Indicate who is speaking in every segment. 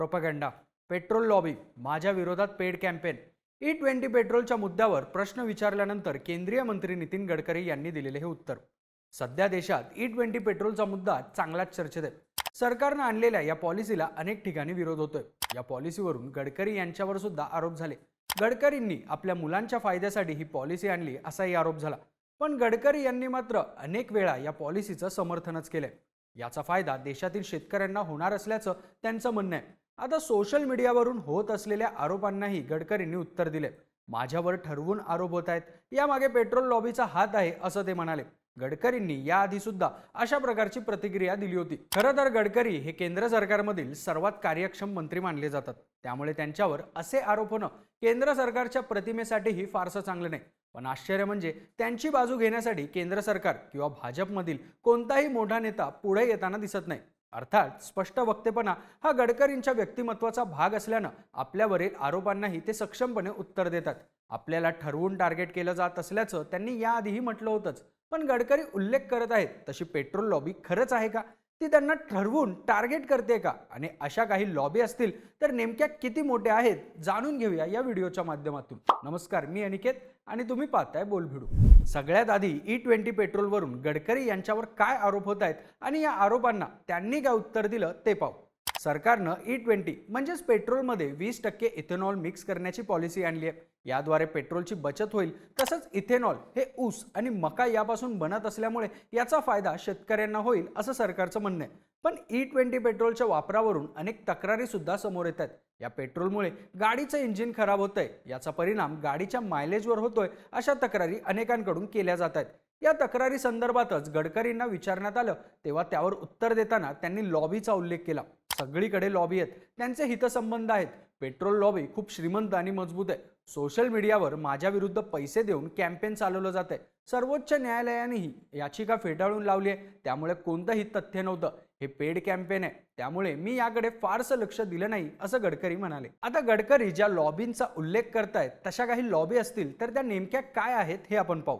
Speaker 1: Propaganda petrol lobby माझ्या विरोधात paid campaign. E twenty पेट्रोलच्या मुद्द्यावर प्रश्न विचारल्यानंतर केंद्रीय मंत्री नितीन गडकरी यांनी दिलेले हे उत्तर. सध्या देशात ई ट्वेंटी पेट्रोलचा मुद्दा चांगलाच चर्चेत आहे. सरकारनं आणलेल्या या पॉलिसीला अनेक ठिकाणी विरोध होतोय. या पॉलिसीवरून गडकरी यांच्यावर सुद्धा आरोप झाले. गडकरींनी आपल्या मुलांच्या फायद्यासाठी ही पॉलिसी आणली असाही आरोप झाला. पण गडकरी यांनी मात्र अनेक वेळा या पॉलिसीचं समर्थनच केलंय. याचा फायदा देशातील शेतकऱ्यांना होणार असल्याचं त्यांचं म्हणणं आहे. आता सोशल मीडियावरून होत असलेल्या आरोपांनाही गडकरींनी उत्तर दिले. माझ्यावर ठरवून आरोप होत आहेत. यामागे पेट्रोल लॉबीचा हात आहे असं ते म्हणाले. गडकरींनी याआधी सुद्धा अशा प्रकारची प्रतिक्रिया दिली होती. खरं तर गडकरी हे केंद्र सरकारमधील सर्वात कार्यक्षम मंत्री मानले जातात. त्यामुळे त्यांच्यावर असे आरोप होणं केंद्र सरकारच्या प्रतिमेसाठीही फारसं चांगलं नाही. पण आश्चर्य म्हणजे त्यांची बाजू घेण्यासाठी केंद्र सरकार किंवा भाजपमधील कोणताही मोठा नेता पुढे येताना दिसत नाही. अर्थात स्पष्ट वक्तेपणा हा गडकरींच्या व्यक्तिमत्वाचा भाग असल्यानं आपल्यावरील आरोपांनाही ते सक्षमपणे उत्तर देतात. आपल्याला ठरवून टार्गेट केलं जात असल्याचं त्यांनी याआधीही म्हटलं होतंच. पण गडकरी उल्लेख करत आहेत तशी पेट्रोल लॉबी खरंच आहे का? ती त्यांना ठरवून टार्गेट करते का? आणि अशा काही लॉबी असतील तर नेमक्या किती मोठ्या आहेत जाणून घेऊया या व्हिडिओच्या माध्यमातून. नमस्कार मी अनिकेत आणि तुम्ही पाहताय बोलभिडू सगळ्यात आधी e ई ट्वेंटी पेट्रोलवरून गडकरी यांच्यावर काय आरोप होत आहेत आणि या आरोपांना त्यांनी काय उत्तर दिलं ते पाहू. सरकारनं e ई ट्वेंटी म्हणजेच पेट्रोलमध्ये वीस टक्के इथेनॉल मिक्स करण्याची पॉलिसी आणली आहे. याद्वारे पेट्रोलची बचत होईल तसंच इथेनॉल हे ऊस आणि मका यापासून बनत असल्यामुळे याचा फायदा शेतकऱ्यांना होईल असं सरकारचं म्हणणं आहे. पण e ई ट्वेंटी पेट्रोलच्या वापरावरून अनेक तक्रारी सुद्धा समोर येत आहेत. या पेट्रोलमुळे गाडीचं इंजिन खराब होतंय याचा परिणाम गाडीच्या मायलेजवर होतोय अशा तक्रारी अनेकांकडून केल्या जात आहेत. या तक्रारी संदर्भातच गडकरींना विचारण्यात आलं तेव्हा त्यावर उत्तर देताना त्यांनी लॉबीचा उल्लेख केला. सगळीकडे लॉबी आहेत. त्यांचे हितसंबंध आहेत. पेट्रोल लॉबी खूप श्रीमंत आणि मजबूत आहे. सोशल मीडियावर माझ्या विरुद्ध पैसे देऊन कॅम्पेन चालवलं जात आहे सर्वोच्च न्यायालयानेही याचिका फेटाळून लावली आहे. त्यामुळे कोणतंही तथ्य नव्हतं. हे पेड कॅम्पेन आहे. त्यामुळे मी याकडे फारसं लक्ष दिलं नाही असं गडकरी म्हणाले. आता गडकरी ज्या लॉबींचा उल्लेख करतायत तशा काही लॉबी असतील तर त्या नेमक्या काय आहेत हे आपण पाहू.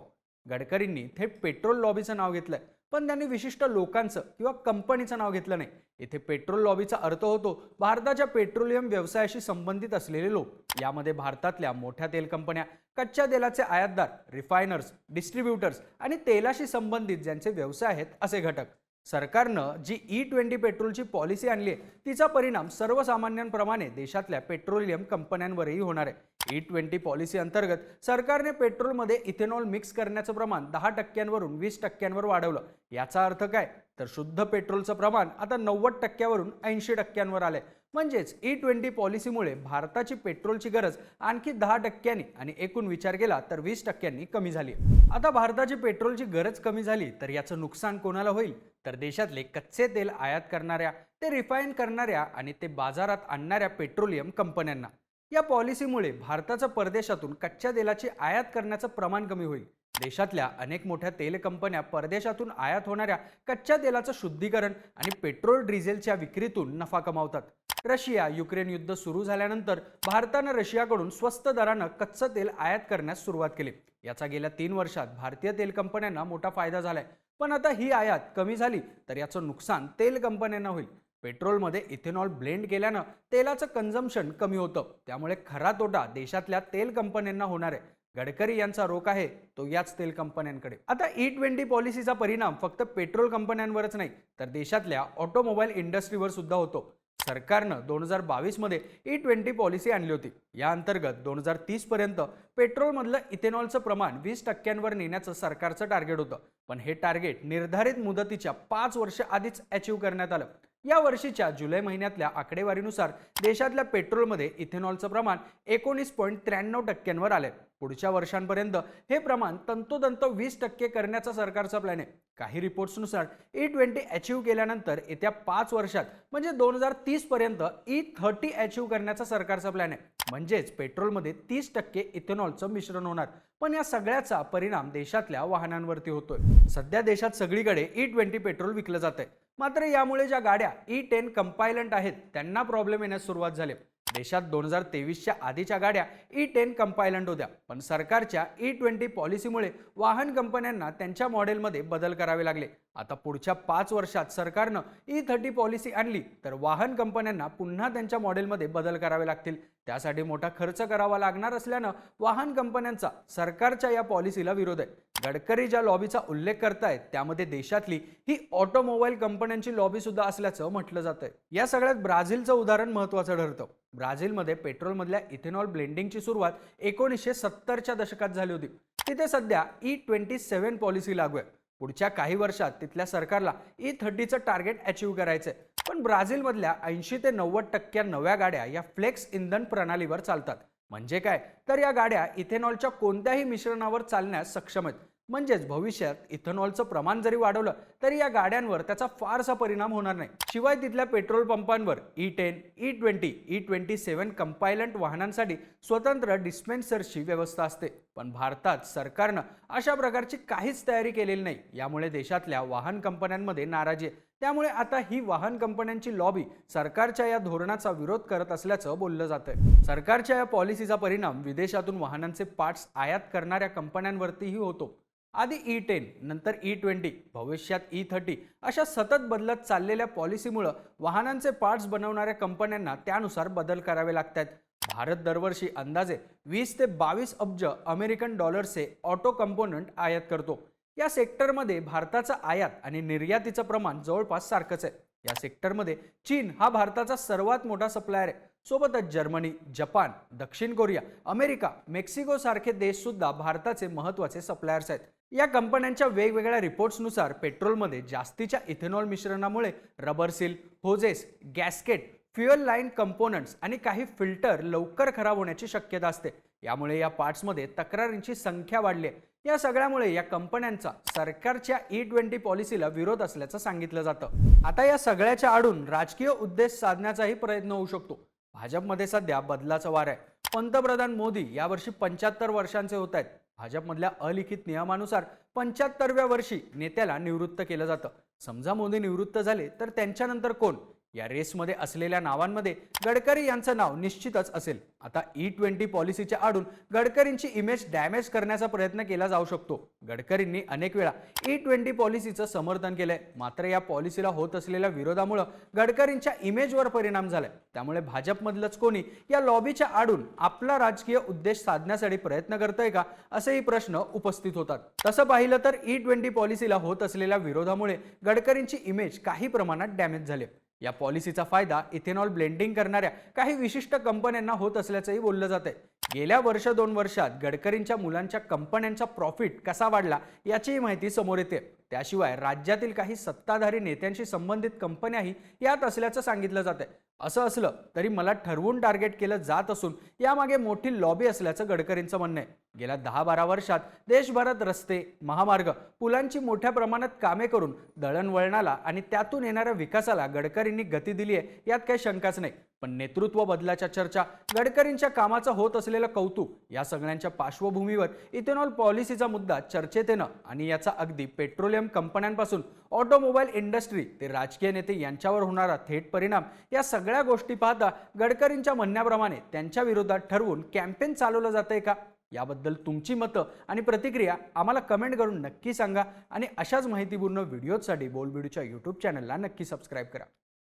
Speaker 1: गडकरींनी थेट पेट्रोल लॉबीचं नाव घेतलंय. पण त्यांनी विशिष्ट लोकांचं किंवा कंपनीचं नाव घेतलं नाही. येथे पेट्रोल लॉबीचा अर्थ होतो भारताच्या पेट्रोलियम व्यवसायाशी संबंधित असलेले लोक. यामध्ये भारतातल्या मोठ्या तेल कंपन्या कच्च्या तेलाचे आयातदार रिफायनर्स डिस्ट्रीब्युटर्स आणि तेलाशी संबंधित ज्यांचे व्यवसाय आहेत असे घटक. सरकारनं जी ई ट्वेंटी पेट्रोलची पॉलिसी आणली आहे तिचा परिणाम सर्वसामान्यांप्रमाणे देशातल्या पेट्रोलियम कंपन्यांवरही होणार आहे. ई ट्वेंटी पॉलिसी अंतर्गत सरकारने पेट्रोलमध्ये इथेनॉल मिक्स करण्याचं प्रमाण दहा टक्क्यांवरून वीस टक्क्यांवर वाढवलं. याचा अर्थ काय? तर शुद्ध पेट्रोलचं प्रमाण आता नव्वद टक्क्यावरून ऐंशी टक्क्यांवर आलंय. म्हणजेच ई ट्वेंटी पॉलिसीमुळे भारताची पेट्रोलची गरज आणखी दहा टक्क्यांनी आणि एकूण विचार केला तर वीस टक्क्यांनी कमी झाली आता भारताची पेट्रोलची गरज कमी झाली तर याचं नुकसान कोणाला होईल? तर देशातले कच्चे तेल आयात करणाऱ्या ते रिफाईन करणाऱ्या आणि ते बाजारात आणणाऱ्या पेट्रोलियम कंपन्यांना. या पॉलिसीमुळे भारताचं परदेशातून कच्च्या तेलाची आयात करण्याचं प्रमाण कमी होईल. देशातल्या अनेक मोठ्या तेल कंपन्या परदेशातून आयात होणाऱ्या कच्च्या तेलाचं शुद्धीकरण आणि पेट्रोल डिझेलच्या विक्रीतून नफा कमावतात. रशिया युक्रेन युद्ध सुरू झाल्यानंतर भारतानं रशियाकडून स्वस्त दरानं कच्चं तेल आयात करण्यास सुरुवात केली. याचा गेल्या तीन वर्षात भारतीय तेल कंपन्यांना मोठा फायदा झालाय. पण आता ही आयात कमी झाली तर याचं नुकसान तेल कंपन्यांना होईल. पेट्रोलमध्ये इथेनॉल ब्लेंड केल्यानं तेलाचं कन्झम्पशन कमी होतं. त्यामुळे खरा तोटा देशातल्या तेल कंपन्यांना होणार आहे. गडकरी यांचा रोख आहे तो याच तेल कंपन्यांकडे. आता ई ट्वेंटी पॉलिसीचा परिणाम फक्त पेट्रोल कंपन्यांवरच नाही तर देशातल्या ऑटोमोबाईल इंडस्ट्रीवर सुद्धा होतो. सरकारनं दोन हजार बावीसमध्ये ई ट्वेंटी पॉलिसी आणली होती. या अंतर्गत दोन हजार तीसपर्यंत पेट्रोलमधलं इथेनॉलचं प्रमाण वीस टक्क्यांवर नेण्याचं सरकारचं टार्गेट होतं. पण हे टार्गेट निर्धारित मुदतीच्या पाच वर्ष आधीच अचीव करण्यात आलं. या वर्षीच्या जुलै महिन्यातल्या आकडेवारीनुसार देशातल्या पेट्रोलमध्ये इथेनॉलचं प्रमाण एकोणीस पॉईंट त्र्याण्णव टक्क्यांवर आलंय. पुढच्या वर्षांपर्यंत हे प्रमाण तंतोतंत वीस टक्के करण्याचा सरकारचा प्लॅन आहे. काही रिपोर्ट्सनुसार ई ट्वेंटी अचीव केल्यानंतर येत्या पाच वर्षात म्हणजे दोन हजार तीस पर्यंत ई थर्टी अचीव्ह करण्याचा सरकारचा प्लॅन आहे. म्हणजेच पेट्रोलमध्ये तीस टक्के इथेनॉलचं मिश्रण होणार. पण या सगळ्याचा परिणाम देशातल्या वाहनांवरती होतोय. सध्या देशात सगळीकडे e ई ट्वेंटी पेट्रोल विकलं जात आहे मात्र यामुळे ज्या गाड्या ई टेन कंपायलंट आहेत त्यांना प्रॉब्लेम येण्यास सुरुवात झाली. देशात दोन हजार तेवीसच्या आधीच्या गाड्या ई टेन कंपायलंट होत्या. पण सरकारच्या ई ट्वेंटी पॉलिसीमुळे वाहन कंपन्यांना त्यांच्या मॉडेलमध्ये बदल करावे लागले. आता पुढच्या पाच वर्षात सरकारनं ई थर्टी पॉलिसी आणली तर वाहन कंपन्यांना पुन्हा त्यांच्या मॉडेलमध्ये बदल करावे लागतील. त्यासाठी मोठा खर्च करावा लागणार असल्यानं वाहन कंपन्यांचा सरकारच्या या पॉलिसीला विरोध आहे. गडकरी ज्या लॉबीचा उल्लेख करतायत त्यामध्ये देशातली ही ऑटोमोबाईल कंपन्यांची लॉबी सुद्धा असल्याचं म्हटलं जातंय. या सगळ्यात ब्राझीलचं उदाहरण महत्वाचं ठरतं. ब्राझीलमध्ये पेट्रोलमधल्या इथेनॉल ब्लेंडिंगची सुरुवात एकोणीसशे सत्तरच्या दशकात झाली होती. तिथे सध्या ई ट्वेंटी सेव्हन पॉलिसी लागू आहे. पुढच्या काही वर्षात तिथल्या सरकारला ई थर्टीचं टार्गेट अचीव्ह करायचंय. पण ब्राझीलमधल्या ऐंशी ते नव्वद टक्क्या नव्या गाड्या या फ्लेक्स इंधन प्रणालीवर चालतात. म्हणजे काय? तर या गाड्या इथेनॉलच्या कोणत्याही मिश्रणावर चालण्यास सक्षम आहेत. म्हणजेच भविष्यात इथेनॉलचं प्रमाण जरी वाढवलं तरी या गाड्यांवर त्याचा फारसा परिणाम होणार नाही. शिवाय तिथल्या petrol पंपांवर E ten E twenty E twenty seven compliant वाहनांसाठी स्वतंत्र डिस्पेन्सरची व्यवस्था असते. पण भारतात सरकारनं अशा प्रकारची काहीच तयारी केलेली नाही. यामुळे देशातल्या वाहन कंपन्यांमध्ये नाराजी आहे. त्यामुळे आता ही वाहन कंपन्यांची लॉबी सरकारच्या या धोरणाचा विरोध करत असल्याचं बोललं जातंय. सरकारच्या या पॉलिसीचा परिणाम विदेशातून वाहनांचे पार्ट्स आयात करणाऱ्या कंपन्यांवरतीही होतो. आधी ई टेन नंतर ई ट्वेंटी भविष्यात ई थर्टी अशा सतत बदलत चाललेल्या पॉलिसीमुळं वाहनांचे पार्ट्स बनवणाऱ्या कंपन्यांना त्यानुसार बदल करावे लागतात भारत दरवर्षी अंदाजे वीस ते बावीस अब्ज अमेरिकन डॉलर्सचे ऑटो कंपोनंट आयात करतो. या सेक्टरमध्ये भारताचा आयात आणि निर्यातीचं प्रमाण जवळपास सारखंच आहे. या सेक्टरमध्ये चीन हा भारताचा सर्वात मोठा सप्लायर आहे. सोबतच जर्मनी जपान दक्षिण कोरिया अमेरिका मेक्सिको सारखे देश सुद्धा भारताचे महत्त्वाचे सप्लायर्स आहेत. या कंपन्यांच्या वेगवेगळ्या रिपोर्ट्सनुसार पेट्रोलमध्ये जास्तीच्या ethanol मिश्रणामुळे rubber seal hoses gasket fuel line components आणि काही फिल्टर लवकर खराब होण्याची शक्यता असते. यामुळे या पार्ट्समध्ये तक्रारींची संख्या वाढली आहे. या सगळ्यामुळे या कंपन्यांचा सरकारच्या e ई ट्वेंटी पॉलिसीला विरोध असल्याचं सांगितलं जातं. आता या सगळ्याच्या आडून राजकीय उद्देश साधण्याचाही प्रयत्न होऊ शकतो. भाजपमध्ये सध्या बदलाचा वार आहे. पंतप्रधान मोदी यावर्षी पंच्याहत्तर वर्षांचे होत आहेत. भाजपमधल्या अलिखित नियमानुसार पंच्याहत्तरव्या वर्षी नेत्याला निवृत्त केलं जातं. समजा मोदी निवृत्त झाले तर त्यांच्यानंतर कोण? या रेसमध्ये असलेल्या नावांमध्ये गडकरी यांचं नाव निश्चितच असेल. आता e ई ट्वेंटी पॉलिसीच्या आडून गडकरींची इमेज डॅमेज करण्याचा प्रयत्न केला जाऊ शकतो. गडकरींनी अनेक वेळा e ई ट्वेंटी पॉलिसीचं समर्थन केलंय. मात्र या पॉलिसीला होत असलेल्या विरोधामुळं गडकरींच्या इमेजवर परिणाम झालाय. त्यामुळे भाजपमधलंच कोणी या लॉबीच्या आडून आपला राजकीय उद्देश साधण्यासाठी प्रयत्न करतोय का असेही प्रश्न उपस्थित होतात. तसं पाहिलं तर e ई ट्वेंटी पॉलिसीला होत असलेल्या विरोधामुळे गडकरींची इमेज काही प्रमाणात डॅमेज झाली या पॉलिसीचा फायदा इथेनॉल ब्लेंडिंग करणाऱ्या काही विशिष्ट कंपन्यांना होत असल्याचंही बोललं जातंय. गेल्या वर्ष दोन वर्षात गडकरींच्या मुलांच्या कंपन्यांचा प्रॉफिट कसा वाढला याचीही माहिती समोर येते. त्याशिवाय राज्यातील काही सत्ताधारी नेत्यांशी संबंधित कंपन्याही यात असल्याचं सांगितलं जातंय. असं असलं तरी मला ठरवून टार्गेट केलं जात असून यामागे मोठी लॉबी असल्याचं गडकरींचं म्हणणं आहे. गेल्या दहा बारा वर्षात देशभरात रस्ते महामार्ग पुलांची मोठ्या प्रमाणात कामे करून दळणवळणाला आणि त्यातून येणाऱ्या विकासाला गडकरींनी गती दिली आहे यात काही शंकाच नाही. पण नेतृत्व बदलाच्या चर्चा गडकरींच्या कामाचं होत असलेलं कौतुक या सगळ्यांच्या पार्श्वभूमीवर इथेनॉल पॉलिसीचा मुद्दा चर्चेत येणं आणि याचा अगदी पेट्रोलियम कंपन्यांपासून ऑटोमोबाईल इंडस्ट्री ते राजकीय नेते यांच्यावर होणारा थेट परिणाम या सगळ्या गोष्टी पाहता गडकरींच्या म्हणण्याप्रमाणे त्यांच्या विरोधात ठरवून कॅम्पेन चालवलं जातंय का? याबद्दल तुमची मतं आणि प्रतिक्रिया आम्हाला कमेंट करून नक्की सांगा आणि अशाच माहितीपूर्ण व्हिडिओजसाठी बोलबिडूच्या यूट्यूब चॅनलला नक्की सबस्क्राईब करा.